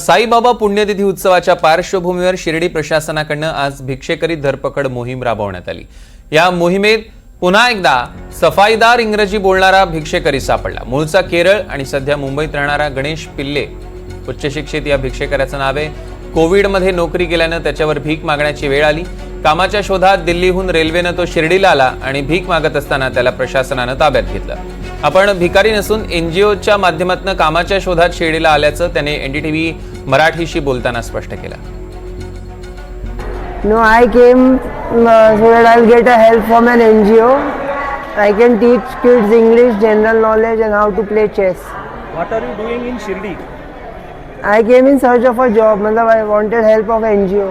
साईबाबा पुण्यतिथी उत्सवाच्या पार्श्वभूमीवर शिर्डी प्रशासनाकडनं आज भिक्षेकरी धरपकड मोहीम राबवण्यात आली. या मोहिमेत पुन्हा एकदा सफाईदार इंग्रजी बोलणारा भिक्षेकरी सापडला. मूळचा केरळ आणि सध्या मुंबईत राहणारा गणेश पिल्ले उच्च शिक्षित या भिक्षेकऱ्याचं नाव आहे. कोविडमध्ये नोकरी केल्यानं त्याच्यावर भीक मागण्याची वेळ आली. कामाच्या शोधात दिल्लीहून रेल्वेनं तो शिर्डीला आला आणि भीक मागत असताना त्याला प्रशासनानं ताब्यात घेतलं. आपण भिकारी नसून एनजीओच्या माध्यमातून कामाच्या शोधात शिर्डीला आल्याचं त्याने एनडीटीव्ही मराठीशी बोलताना स्पष्ट केला. No I came get a help from an N G O I can teach kids English general knowledge and how to play chess what are you doing in Shirdi I came in search of a job मतलब I wanted help of N G O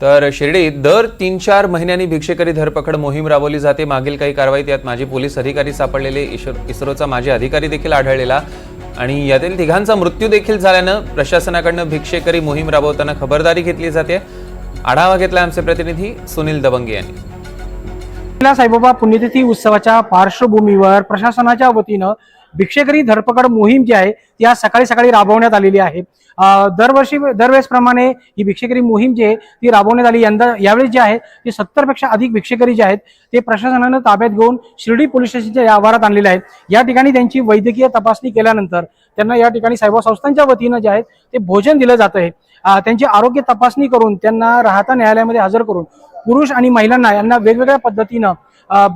तर शिर्डी दर तीन चार महिन्यांनी भिक्षेकरी धरपकड मोहीम राबवली जाते. मागील काही कारवाईत यात माजी पोलीस अधिकारी सापडलेले इस्रोचा माजी अधिकारी देखील आढळलेला. आणि यातील तिघांचा मृत्यू देखील झाल्यानं प्रशासनाकडनं भिक्षेकरी मोहीम राबवताना खबरदारी घेतली जाते. आढावा घेतला आमचे प्रतिनिधी सुनील दबंगे यांनी. साईबाबा पुण्यतिथी उत्सवाच्या पार्श्वभूमीवर प्रशासनाच्या वतीनं भिक्षेकरी धरपकड मोहीम जी आहे ती आज सकाळी सकाळी राबवण्यात आलेली आहे. दरवर्षी दरवेळेसप्रमाणे ही भिक्षेकरी मोहीम जी आहे ती राबवण्यात आली. यंदा यावेळेस जे आहे ते सत्तरपेक्षा अधिक भिक्षेकरी जे आहेत ते प्रशासनानं ताब्यात घेऊन शिर्डी पोलीस स्टेशनच्या आवारात आणलेले आहेत. या ठिकाणी त्यांची वैद्यकीय तपासणी केल्यानंतर त्यांना या ठिकाणी साईबाबा संस्थांच्या वतीनं जे आहे ते भोजन दिलं जात आहे. त्यांची आरोग्य तपासणी करून त्यांना राहता न्यायालयामध्ये हजर करून पुरुष आणि महिलांना यांना वेगवेगळ्या पद्धतीनं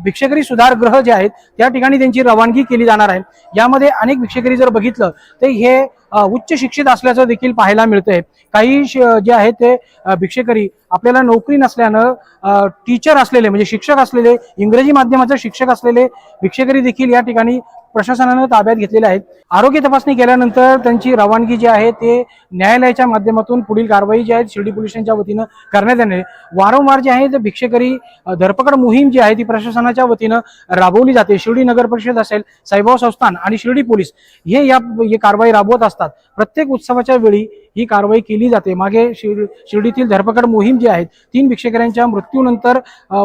भिक्षेकरी सुधार सुधारगृह जे आहेत त्या ठिकाणी त्यांची रवानगी केली जाणार आहे. यामध्ये अनेक भिक्षेकरी जर बघितलं तर हे उच्च शिक्षित असल्याचं देखील पाहायला मिळतंय. काही श- जे आहेत ते भिक्षेकरी आपल्याला नोकरी नसल्यानं टीचर असलेले म्हणजे शिक्षक असलेले इंग्रजी माध्यमाचे शिक्षक असलेले भिक्षेकरी देखील या ठिकाणी प्रशासनानं ताब्यात घेतलेले आहेत. आरोग्य तपासणी केल्यानंतर त्यांची रवानगी जी आहे ते न्यायालयाच्या माध्यमातून पुढील कारवाई जी आहे शिर्डी पोलीस स्टेशनच्या वतीनं करण्यात येणार आहे. वारंवार जे आहे ते भिक्षेकरी धरपकड मोहीम जी आहे ती प्रशासनाच्या वतीनं राबवली जाते. शिर्डी नगर परिषद असेल साईबाव संस्थान आणि शिर्डी पोलीस हे या कारवाई राबवत असतात. प्रत्येक उत्सवाच्या वेळी ही कारवाई केली जाते. मागे शिर- शिर्डीतील धरपकड मोहीम जी आहे तीन भिक्षेकऱ्यांच्या मृत्यूनंतर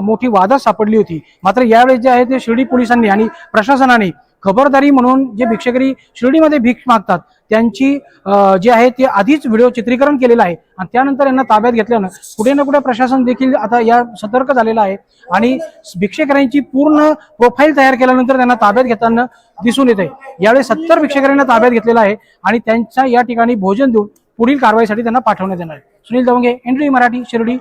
मोठी वादात सापडली होती. मात्र यावेळेस जे आहे ते शिर्डी पोलिसांनी आणि प्रशासनाने खबरदारी म्हणून जे भिक्षेकरी शिर्डीमध्ये भीक मागतात त्यांची जे आहे ते आधीच व्हिडिओ चित्रीकरण केलेलं आहे. आणि त्यानंतर यांना ताब्यात घेतल्यानं कुठे ना कुठे प्रशासन देखील आता या सतर्क झालेलं आहे. आणि भिक्षेकऱ्यांची पूर्ण प्रोफाईल तयार केल्यानंतर त्यांना ताब्यात घेताना दिसून येत आहे यावेळी सत्तर भिक्षेकऱ्यांना ताब्यात घेतलेलं आहे आणि त्यांच्या या ठिकाणी भोजन देऊन पुढील कारवाईसाठी त्यांना पाठवण्यात येणार आहे. सुनील दवंगे एनडी मराठी शिर्डी.